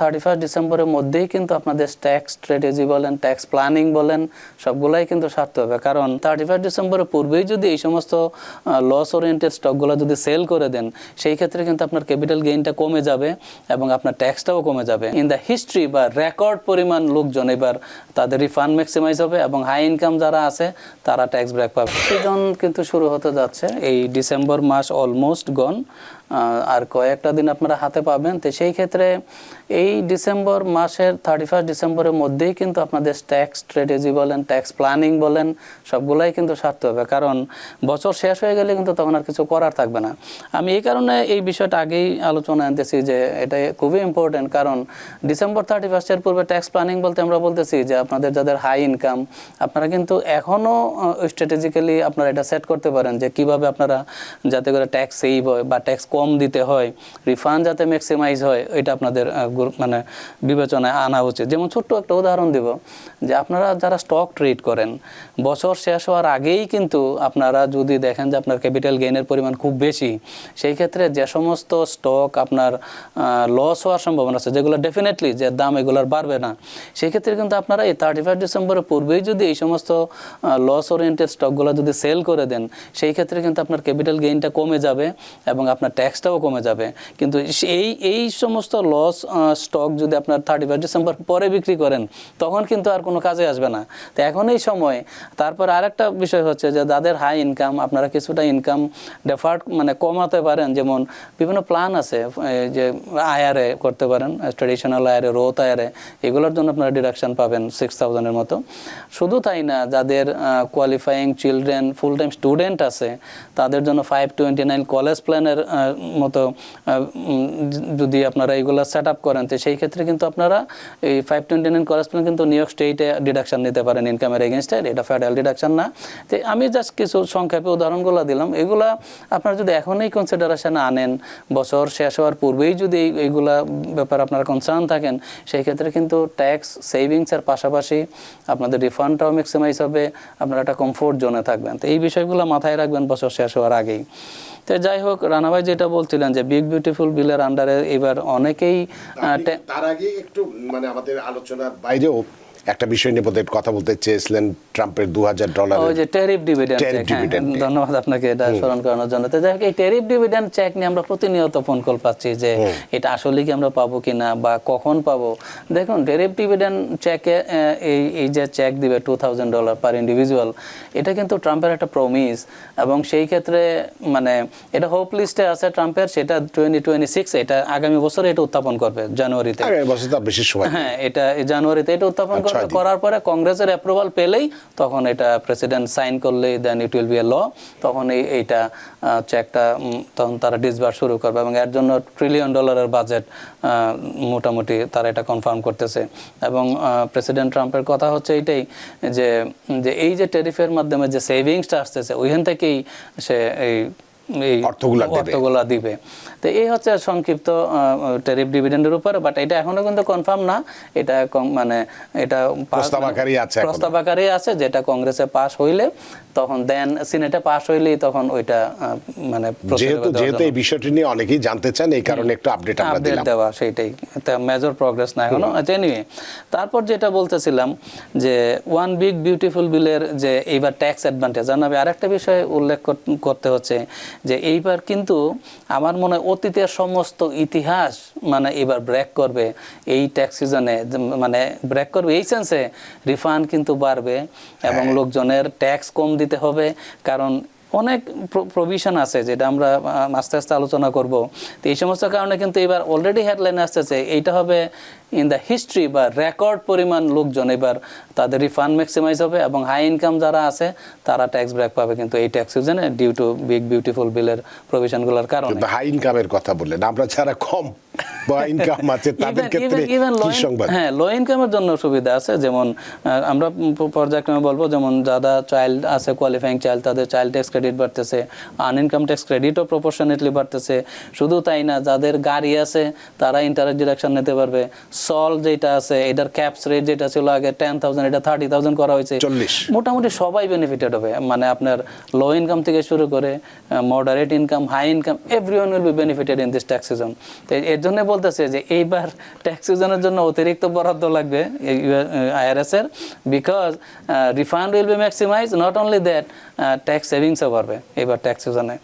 Thirty first ডিসেম্বরের মধ্যেই কিন্তু আপনাদের ট্যাক্স স্ট্র্যাটেজি বলেন ট্যাক্স প্ল্যানিং বলেন, সবগুলাই কিন্তু সারতে হবে। কারণ থার্টি ফার্স্ট ডিসেম্বরের পূর্বেই যদি এই সমস্ত লস ওরিয়েন্টেড স্টকগুলো যদি সেল করে দেন, সেই ক্ষেত্রে কিন্তু আপনার ক্যাপিটাল গেইনটা কমে যাবে এবং আপনার ট্যাক্সটাও কমে যাবে। ইন দ্য হিস্ট্রি বা রেকর্ড পরিমাণ লোকজন এবার তাদের রিফান্ড ম্যাক্সিমাইজ হবে এবং হাই ইনকাম যারা আছে, তারা ট্যাক্স ব্রেক পাবে। সিজন কিন্তু শুরু হতে যাচ্ছে। এই ডিসেম্বর মাস অলমোস্ট গন আর কয়েকটা দিন আপনারা হাতে পাবেন। তো সেই ক্ষেত্রে এই ডিসেম্বর মাসের থার্টি ফার্স্ট ডিসেম্বরের মধ্যেই কিন্তু আপনাদের ট্যাক্স স্ট্র্যাটেজি বলেন ট্যাক্স প্ল্যানিং বলেন, সবগুলাই কিন্তু সারতে হবে। কারণ বছর শেষ হয়ে গেলে কিন্তু তখন আর কিছু করার থাকবে না। আমি এই কারণে এই বিষয়টা আগেই আলোচনা আনতেছি যে এটা খুবই ইম্পর্টেন্ট কারণ ডিসেম্বর থার্টি ফার্স্টের পূর্বে ট্যাক্স প্ল্যানিং বলতে আমরা বলতেছি যে আপনাদের যাদের হাই ইনকাম আপনারা কিন্তু এখনও স্ট্র্যাটেজিক্যালি আপনারা এটা সেট করতে পারেন যে কীভাবে আপনারা যাতে করে ট্যাক্স সেভ হয় বা ট্যাক্স কম দিতে হয় রিফান্ড যাতে ম্যাক্সিমাইজ হয়, এটা আপনাদের মানে বিবেচনায় আনা উচিত। যেমন ছোট্ট একটা উদাহরণ দেব, যে আপনারা যারা স্টক ট্রেড করেন, বছর শেষ হওয়ার আগেই কিন্তু আপনারা যদি দেখেন যে আপনার ক্যাপিটাল গেইনের পরিমাণ খুব বেশি, সেই ক্ষেত্রে যে সমস্ত স্টক আপনার লস হওয়ার সম্ভাবনা আছে, যেগুলো ডেফিনেটলি যে দাম এগুলোর বাড়বে না, সেই ক্ষেত্রে কিন্তু আপনারা এই থার্টি ফার্স্ট ডিসেম্বরের পূর্বেই যদি এই সমস্ত লস ওরিয়েন্টেড স্টকগুলো যদি সেল করে দেন, সেই ক্ষেত্রে কিন্তু আপনার ক্যাপিটাল গেইনটা কমে যাবে এবং আপনার ট্যাক্সটাও কমে যাবে। কিন্তু এই এই সমস্ত লস স্টক যদি আপনার থার্টি ফার্স্ট ডিসেম্বর পরে বিক্রি করেন, তখন কিন্তু আর কোনো কাজে আসবে না। তো এখন এই সময়, তারপর আরেকটা বিষয় হচ্ছে যে যাদের হাই ইনকাম আপনারা কিছুটা ইনকাম ডেফার্ট মানে কমাতে পারেন। যেমন বিভিন্ন প্ল্যান আছে যে আয়ারে করতে পারেন ট্রেডিশনাল আয়ারে রোত আয়ারে এগুলোর জন্য আপনারা ডিডাকশান পাবেন সিক্স থাউজেন্ডের মতো। শুধু তাই না, যাদের qualifying children full time student আছে, তাদের জন্য ফাইভ টোয়েন্টি নাইন কলেজ প্ল্যানের মতো যদি আপনারা এইগুলো সেট আপ করেন, তো সেই ক্ষেত্রে কিন্তু আপনারা এই ফাইভ টোয়েন্টি নাইন প্ল্যান কিন্তু নিউ ইয়র্ক স্টেটে ডিডাকশন নিতে পারেন ইনকামের এগেনস্টে এটা ফেডারেল ডিডাকশন না। তো আমি জাস্ট কিছু সংক্ষেপে উদাহরণগুলো দিলাম। এগুলা আপনারা যদি এখনই কনসিডারেশন আনেন, বছর শেষ হওয়ার পূর্বেই যদি এই- এইগুলা ব্যাপারে আপনারা কনসার্ন থাকেন, সেই ক্ষেত্রে কিন্তু ট্যাক্স সেভিংসের পাশাপাশি আপনাদের রিফান্ডটাও ম্যাক্সিমাইজ হবে, আপনারা একটা কমফোর্ট জোনে থাকবেন। তো এই বিষয়গুলো মাথায় রাখবেন বছর শেষ হওয়ার আগেই। তো যাই হোক রানাভাই যেটা বলছিলেন যে বিগ বিউটিফুল বিলের আন্ডারে এবার অনেকেই তার আগে একটু মানে আমাদের আলোচনার বাইরেও একটা বিষয় নিয়ে বোধহয় কথা বলতে চেয়েছিলেন ট্রাম্পের দু হাজার ডলার ওই যে ট্যারিফ ডিভিডেন্ড। ধন্যবাদ আপনাকে এটা স্মরণ করানোর জন্য। তো যাই হোক এই ট্যারিফ ডিভিডেন্ড চেক নিয়ে আমরা প্রতিনিয়ত ফোন কল পাচ্ছি যে এটা আসলে কি আমরা পাবো কিনা বা কখন পাবো। দেখুন ট্যারিফ ডিভিডেন্ড চেকে এই এই যে চেক দিবে two thousand dollar per individual এটা কিন্তু ট্রাম্পের একটা প্রমিস এবং সেই ক্ষেত্রে মানে এটা হোপ লিস্টে আছে ট্রাম্পের সেটা টোয়েন্টি টোয়েন্টি সিক্স এটা আগামী বছর এটা উত্থাপন করবে জানুয়ারিতে। বেশি সময় হ্যাঁ এটা জানুয়ারিতে এটা উত্থাপন আচ্ছা। করার পরে কংগ্রেসের অ্যাপ্রুভাল পেলেই তখন এটা প্রেসিডেন্ট সাইন করলেই দেন ইট উইল বি এ ল তখন এই এইটা চেকটা তখন তারা ডিসবার শুরু করবে এবং এর জন্য ট্রিলিয়ন ডলারের বাজেট মোটামুটি তারা এটা কনফার্ম করতেছে। এবং প্রেসিডেন্ট ট্রাম্পের কথা হচ্ছে এইটাই যে যে এই যে টেরিফের মাধ্যমে যে সেভিংসটা আসতেছে ওইখান থেকেই সে এই এই অর্থগুলা দেবে। অর্থগুলা দিবে তো এই হচ্ছে সংক্ষিপ্ত ট্যারিফ ডিভিডেন্ডের উপরে বাট এটা এখনও কিন্তু কনফার্ম না এটা মানে এটা পাস- প্রস্তাব আকারেই আছে এখনও। প্রস্তাব আকারেই আছে যেটা কংগ্রেসে পাশ হইলে তখন দেন সিনেটে পাস হইলেই তখন ওইটা মানে যেহেতু যেহেতু এই বিষয়টি নিয়ে অনেকেই জানতে চান এই কারণে একটু আপডেট আমরা দিলাম। দেওয়া সেইটাই। মেজর প্রগ্রেস না এখনও। আচ্ছা এনিওয়ে তারপর যেটা বলতেছিলাম যে ওয়ান বিগ বিউটিফুল বিলের যে এইবার ট্যাক্স অ্যাডভান্টেজ আমি আরেকটা বিষয় উল্লেখ করতে হচ্ছে যে এইবার কিন্তু আমার মনে হয় অতীতের সমস্ত ইতিহাস মানে এবার ব্রেক করবে। এই ট্যাক্স সিজনে মানে ব্রেক করবে। এই সেন্সে রিফান্ড কিন্তু বাড়বে এবং হ্যাঁ। লোকজনের ট্যাক্স কম দিতে হবে, কারণ অনেক প্রভিশন আছে যেটা আমরা আস্তে আস্তে আলোচনা করব। তো এই সমস্ত কারণে কিন্তু এবার অলরেডি হেডলাইন আসতেছে এইটা হবে ইন দ্য হিস্ট্রি বা রেকর্ড পরিমাণ লোকজন এবার তাদের রিফান্ড ম্যাক্সিমাইজ হবে এবং হাই ইনকাম যারা আছে তারা ট্যাক্স ব্রেক পাবে কিন্তু এই ট্যাক্স সিজনে ডিউ টু বিগ বিউটিফুল বিলের প্রভিশনগুলোর কারণে। হাই ইনকামের কথা বললেন। আমরা যারা কম বা ইনকাম আছে তাদের ক্ষেত্রে even- even কি সংবাদ? হ্যাঁ লো ইনকামের জন্য সুবিধা আছে যেমন আমরা পর্যায়ক্রমে বলব যেমন যারা চাইল্ড আছে কোয়ালিফাইং চাইল্ড তাদের চাইল্ড ট্যাক্স ক্রেডিট বাড়তেছে আনইনকাম ট্যাক্স ক্রেডিটও প্রপোর্শনেটলি বাড়তেছে। শুধু তাই না যাদের গাড়ি আছে তারা ইন্টারেস্ট ডিডাকশন নিতে পারবে। সল যেটা আছে এটার ক্যাপস রেট যেটা ছিল আগে টেন থাউজেন্ড এটা থার্টি থাউজেন্ড করা হয়েছে। মোটামুটি সবাই বেনিফিটেড হবে। মানে আপনার লো ইনকাম থেকে শুরু করে moderate income high income every one will be benefited in this tax season তো এর জন্য বলতেছে যে এইবার ট্যাক্স সিজনের জন্য অতিরিক্ত বরাদ্দ লাগবে আইআরএস এর because refund will be maximize not only that tax সেভিংসও পারবে এবার ট্যাক্স সিজনে